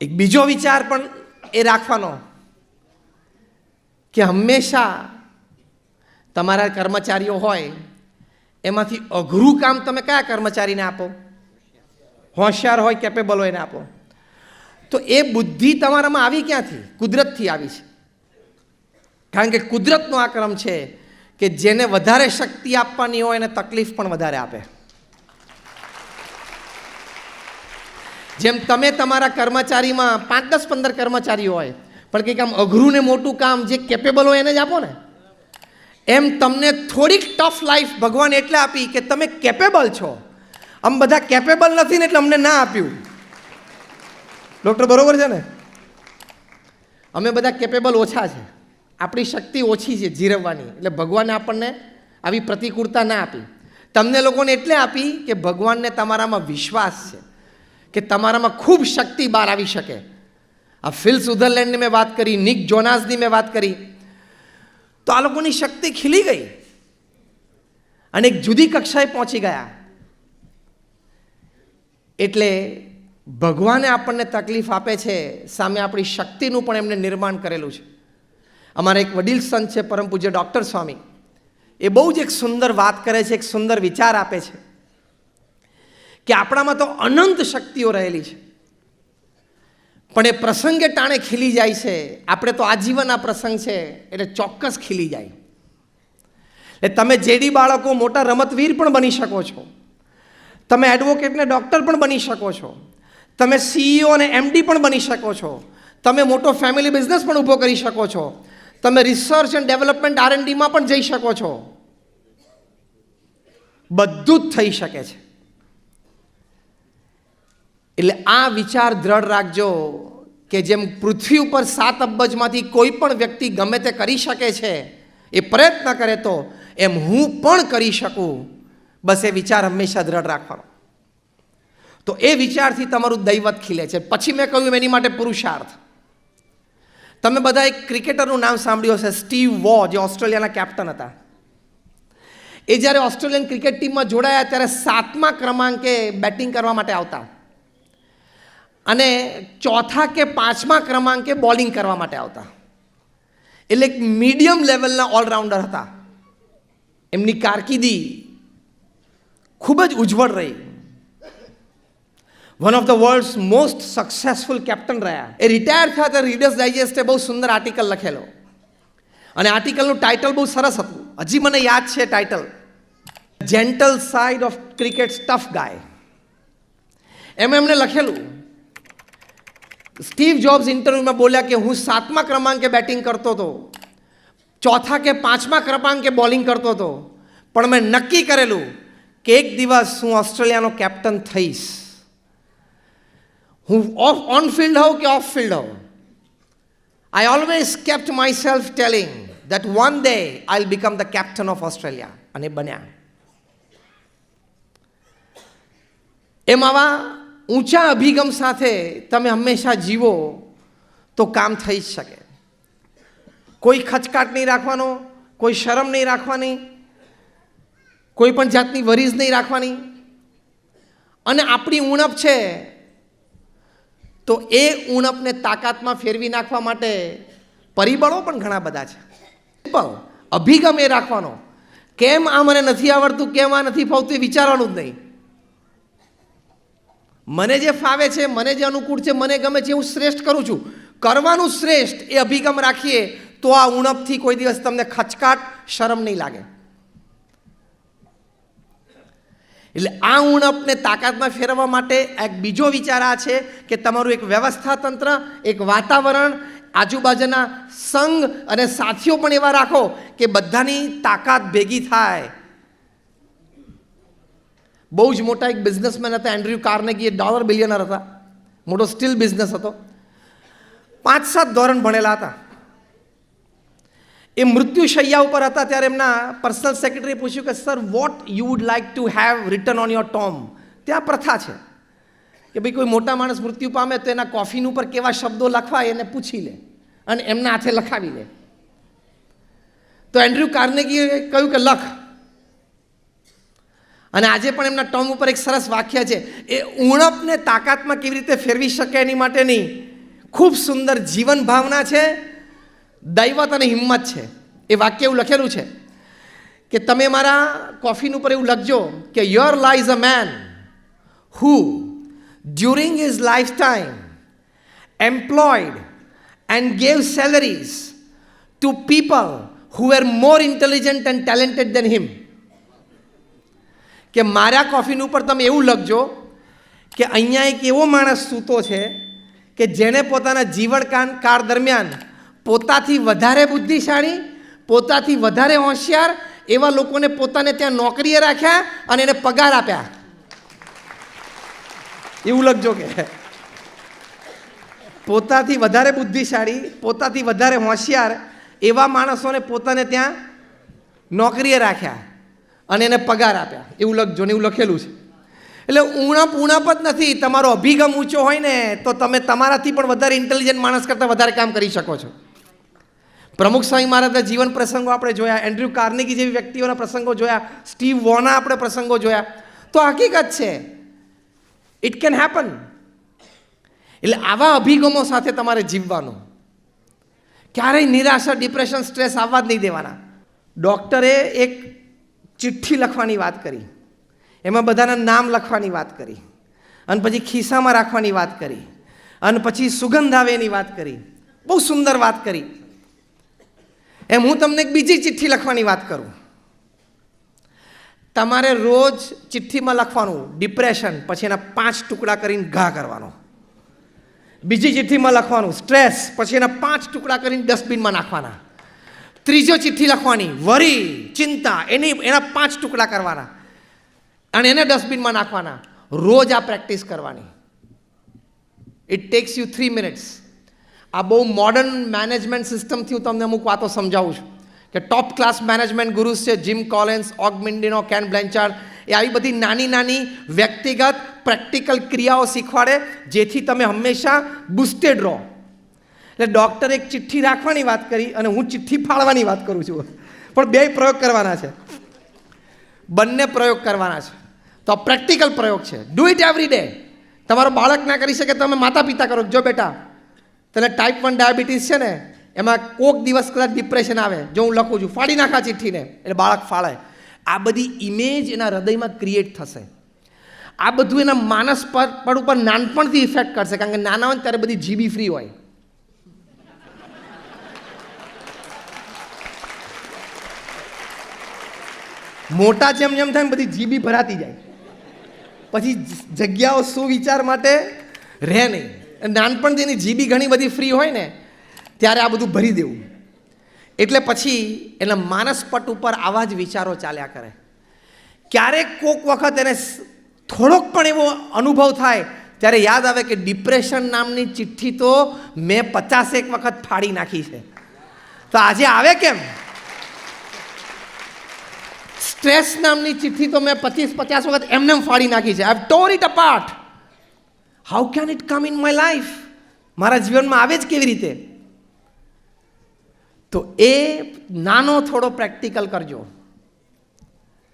એક બીજો વિચાર પણ એ રાખવાનો કે હંમેશા તમારા કર્મચારીઓ હોય, એમાંથી અઘરું કામ તમે કયા કર્મચારીને આપો? હોશિયાર હોય કેપેબલ હોય એને આપો. તો એ બુદ્ધિ તમારામાં આવી ક્યાંથી? કુદરતથી આવી છે. કારણ કે કુદરતનો આ ક્રમ છે કે જેને વધારે શક્તિ આપવાની હોય એને તકલીફ પણ વધારે આપે. જેમ તમે તમારા કર્મચારીમાં પાંચ દસ પંદર કર્મચારી હોય, પણ કંઈક આમ અઘરું ને મોટું કામ જે કેપેબલ હોય એને જ આપો ને. એમ તમને થોડીક ટફ લાઈફ ભગવાન એટલે આપી કે તમે કેપેબલ છો. આમ બધા કેપેબલ નથી ને એટલે અમને ના આપ્યું. ડૉક્ટર, બરોબર છે ને? અમે બધા કેપેબલ ઓછા છે. આપણી શક્તિ ઓછી છે જીરવવાની. એટલે ભગવાને આપણને આવી પ્રતિકૂળતા ના આપી. તમને લોકોને એટલે આપી કે ભગવાનને તમારામાં વિશ્વાસ છે. કે તમારામાં ખૂબ શક્તિ બહાર આવી શકે. આ ફિલ સુધરલેન્ડની મેં વાત કરી, નિક જોનાસની મેં વાત કરી. તો આ લોકોની શક્તિ ખીલી ગઈ. અને એક જુદી કક્ષાએ પહોંચી ગયા. એટલે ભગવાને આપણને તકલીફ આપે છે, સામે આપણી શક્તિનું પણ એમને નિર્માણ કરેલું છે. અમારા એક વડીલ સંત છે, પરમ પૂજ્ય ડૉક્ટર સ્વામી. એ બહુ જ એક સુંદર વાત કરે છે, એક સુંદર વિચાર આપે છે. કે આપણામાં તો અનંત શક્તિઓ રહેલી છે. પણ એ પ્રસંગે ટાણે ખીલી જાય છે. આપણે તો આજીવન આ પ્રસંગ છે, એટલે ચોક્કસ ખીલી જાય. એટલે તમે જેડી બાળકો મોટા રમતવીર પણ બની શકો છો. તમે એડવોકેટને ડૉક્ટર પણ બની શકો છો. તમે સીઈઓ અને એમડી પણ બની શકો છો. તમે મોટો ફેમિલી બિઝનેસ પણ ઊભો કરી શકો છો. તમે રિસર્ચ એન્ડ ડેવલપમેન્ટ આરએનડીમાં પણ જઈ શકો છો. બધું જ થઈ શકે છે. એટલે આ વિચાર દ્રઢ રાખજો કે જેમ પૃથ્વી ઉપર સાત અબજમાંથી કોઈ પણ વ્યક્તિ ગમે તે કરી શકે છે, એ પ્રયત્ન કરે તો એમ હું પણ કરી શકું. બસ એ વિચાર હંમેશા દ્રઢ રાખવાનો. તો એ વિચારથી તમારું દૈવત ખીલે છે. પછી મેં કહ્યું એની માટે પુરુષાર્થ. તમે બધા એક ક્રિકેટરનું નામ સાંભળ્યું હશે, સ્ટીવ વો, જે ઓસ્ટ્રેલિયાના કેપ્ટન હતા. એ જ્યારે ઓસ્ટ્રેલિયન ક્રિકેટ ટીમમાં જોડાયા ત્યારે સાતમા ક્રમાંકે બેટિંગ કરવા માટે આવતા. અને ચોથા કે પાંચમા ક્રમાંકે બોલિંગ કરવા માટે આવતા. એટલે મીડિયમ લેવલના ઓલરાઉન્ડર હતા. એમની કારકિર્દી ખૂબ જ ઉજ્જવળ રહી. One of the world's most successful captain રહ્યા. એ રિટાયર થયા ત્યારે રીડર્સ ડાયજેસ્ટે બહુ સુંદર આર્ટિકલ લખેલો. અને આર્ટિકલનું ટાઇટલ બહુ સરસ હતું. હજી મને યાદ છે title gentle side of cricket tough guy એમ એમણે લખેલું. સ્ટીવ જોબ્સ ઇન્ટરવ્યુમાં બોલ્યા કે હું સાતમા ક્રમાંકે બેટિંગ કરતો હતો. ચોથા કે પાંચમા ક્રમાંકે બોલિંગ કરતો હતો. પણ મેં નક્કી કરેલું કે એક દિવસ હું ઓસ્ટ્રેલિયાનો કેપ્ટન થઈશ. હું ઓફ ઓન ફિલ્ડ હોઉં કે ઓફ ફિલ્ડ હોઉં? I always kept myself telling that one day I will become the captain of Australia. અને બન્યા. એમ આવા ઊંચા અભિગમ સાથે તમે હંમેશા જીવો, તો કામ થઈ જ શકે. કોઈ ખચકાટ નહીં રાખવાનો, કોઈ શરમ નહીં રાખવાની, કોઈ પણ જાતની વરીઝ નહીં રાખવાની. અને આપણી ઉણપ છે, તો એ ઉણપને તાકાતમાં ફેરવી નાખવા માટે પરિબળો પણ ઘણા બધા છે. પણ અભિગમ એ રાખવાનો. કેમ આ મને નથી આવડતું, કેમ આ નથી ફાવતું એ વિચારવાનું જ નહીં. મને જે ફાવે છે, મને જે અનુકૂળ છે, મને ગમે છે હું શ્રેષ્ઠ કરું છું. કરવાનું શ્રેષ્ઠ એ અભિગમ રાખીએ તો આ ઉણપથી કોઈ દિવસ તમને ખચકાટ, શરમ નહીં લાગે. એટલે આ ઉણપને તાકાતમાં ફેરવવા માટે એક બીજો વિચાર આ છે કે તમારું એક વ્યવસ્થા તંત્ર, એક વાતાવરણ, આજુબાજુના સંઘ અને સાથીઓ પણ એવા રાખો કે બધાની તાકાત ભેગી થાય. બહુ જ મોટા એક બિઝનેસમેન હતા એન્ડ્રુ કાર્નેગી એ ડોલર બિલિયનર હતા. મોટો સ્ટીલ બિઝનેસ હતો. પાંચ સાત ધોરણ ભણેલા હતા. એ મૃત્યુશૈયા ઉપર હતા, ત્યારે એમના પર્સનલ સેક્રેટરીએ પૂછ્યું કે sir what you would like to have return on your tomb ત્યાં પ્રથા છે કે ભાઈ, કોઈ મોટા માણસ મૃત્યુ પામે તો એના કોફીન ઉપર કેવા શબ્દો લખવાય એને પૂછી લે અને એમના હાથે લખાવી લે. તો એન્ડ્રુ કાર્નેગીએ કહ્યું કે, લખ. અને આજે પણ એમના ટર્મ ઉપર એક સરસ વાક્ય છે, એ ઉણપને તાકાતમાં કેવી રીતે ફેરવી શકે એની માટેની ખૂબ સુંદર જીવન ભાવના છે, દૈવત અને હિંમત છે. એ વાક્ય એવું લખેલું છે કે તમે મારા કોફીન ઉપર એવું લખજો કે your lies a man who during his lifetime employed and gave salaries to people who are more intelligent and talented than him કે મારા કોફીન ઉપર તમે એવું લખજો કે અહીંયા એક એવો માણસ સૂતો છે કે જેણે પોતાના જીવનકાળ કાળ દરમિયાન પોતાથી વધારે બુદ્ધિશાળી, પોતાથી વધારે હોશિયાર એવા લોકોને પોતાને ત્યાં નોકરીએ રાખ્યા અને એને પગાર આપ્યા. એવું લખજો કે પોતાથી વધારે બુદ્ધિશાળી, પોતાથી વધારે હોશિયાર એવા માણસોને પોતાને ત્યાં નોકરીએ રાખ્યા. અને એને પગાર આપ્યા. એવું લખજો ને એવું લખેલું છે. એટલે ઉણપ ઉણપ જ નથી. તમારો અભિગમ ઊંચો હોય ને, તો તમે તમારાથી પણ વધારે ઇન્ટેલિજન્ટ માણસ કરતાં વધારે કામ કરી શકો છો. પ્રમુખ સ્વામી મહારાજના જીવન પ્રસંગો આપણે જોયા એન્ડ્રુ કાર્નેગી જેવી વ્યક્તિઓના પ્રસંગો જોયા, સ્ટીવ વોના આપણે પ્રસંગો જોયા. તો હકીકત છે. ઇટ કેન હેપન એટલે આવા અભિગમો સાથે તમારે જીવવાનું. ક્યારેય નિરાશા ડિપ્રેશન સ્ટ્રેસ આવવા જ નહીં દેવાના. ડૉક્ટરે એક ચિઠ્ઠી લખવાની વાત કરી. એમાં બધાના નામ લખવાની વાત કરી. અને પછી ખિસ્સામાં રાખવાની વાત કરી. અને પછી સુગંધ આવે એની વાત કરી. બહુ સુંદર વાત કરી. એમ હું તમને એક બીજી ચિઠ્ઠી લખવાની વાત કરું. તમારે રોજ ચિઠ્ઠીમાં લખવાનું, ડિપ્રેશન, પછી એના પાંચ ટુકડા કરીને ઘા કરવાનો. બીજી ચિઠ્ઠીમાં લખવાનું, સ્ટ્રેસ, પછી એના પાંચ ટુકડા કરીને ડસ્ટબિનમાં નાખવાના. ત્રીજો ચિઠ્ઠી લખવાની. વરી, ચિંતા, એની, એના પાંચ ટુકડા કરવાના. અને એને ડસ્ટબિનમાં નાખવાના. રોજ આ પ્રેક્ટિસ કરવાની. It takes you three minutes આ બહુ મોડર્ન મેનેજમેન્ટ સિસ્ટમથી હું તમને અમુક વાતો સમજાવું છું. કે ટોપ ક્લાસ મેનેજમેન્ટ ગુરુસ છે જીમ કોલેન્સ ઓગમિન્ડિનો કેન બ્લેન્ચાર્ડ એ આવી બધી નાની નાની, વ્યક્તિગત પ્રેક્ટિકલ ક્રિયાઓ શીખવાડે, જેથી તમે હંમેશા બુસ્ટેડ રહો. એટલે ડૉક્ટરે એક ચિઠ્ઠી રાખવાની વાત કરી અને હું ચિઠ્ઠી ફાળવાની વાત કરું છું. પણ બે પ્રયોગ કરવાના છે. બંને પ્રયોગ કરવાના છે. તો પ્રેક્ટિકલ પ્રયોગ છે. ડુ ઇટ એવરી ડે તમારો બાળક ના કરી શકે તમે માતા પિતા કરો. જો બેટા, તને ટાઈપ વન ડાયાબિટીસ છે ને, એમાં કોક દિવસ કદાચ ડિપ્રેશન આવે, જો હું લખું છું, ફાડી નાખા ચિઠ્ઠીને. એટલે બાળક ફાળે આ બધી ઇમેજ એના હૃદયમાં ક્રિએટ થશે. આ બધું એના માનસ પર પર ઉપર નાનપણથી ઇફેક્ટ કરશે. કારણ કે નાના હોય ત્યારે બધી જીબી ફ્રી હોય. મોટા જેમ જેમ થાય ને બધી જીબી ભરાતી જાય. પછી જગ્યાઓ સુવિચાર માટે રહે નહીં. નાનપણથી એની જીબી ઘણી બધી ફ્રી હોય ને, ત્યારે આ બધું ભરી દેવું. એટલે પછી એના માનસપટ ઉપર આવા જ વિચારો ચાલ્યા કરે. ક્યારેક કોક વખત એને થોડોક પણ એવો અનુભવ થાય, ત્યારે યાદ આવે કે ડિપ્રેશન નામની ચિઠ્ઠી તો મેં પચાસેક વખત ફાડી નાખી છે. તો આજે આવે કેમ? સ્ટ્રેસ નામની ચિઠ્ઠી તો મેં પચીસ, પચાસ વખત એમને ફાડી નાખી છે. I tore it apart how can it come in my life મારા જીવનમાં આવે જ કેવી રીતે? તો એ નાનો થોડો પ્રેક્ટિકલ કરજો.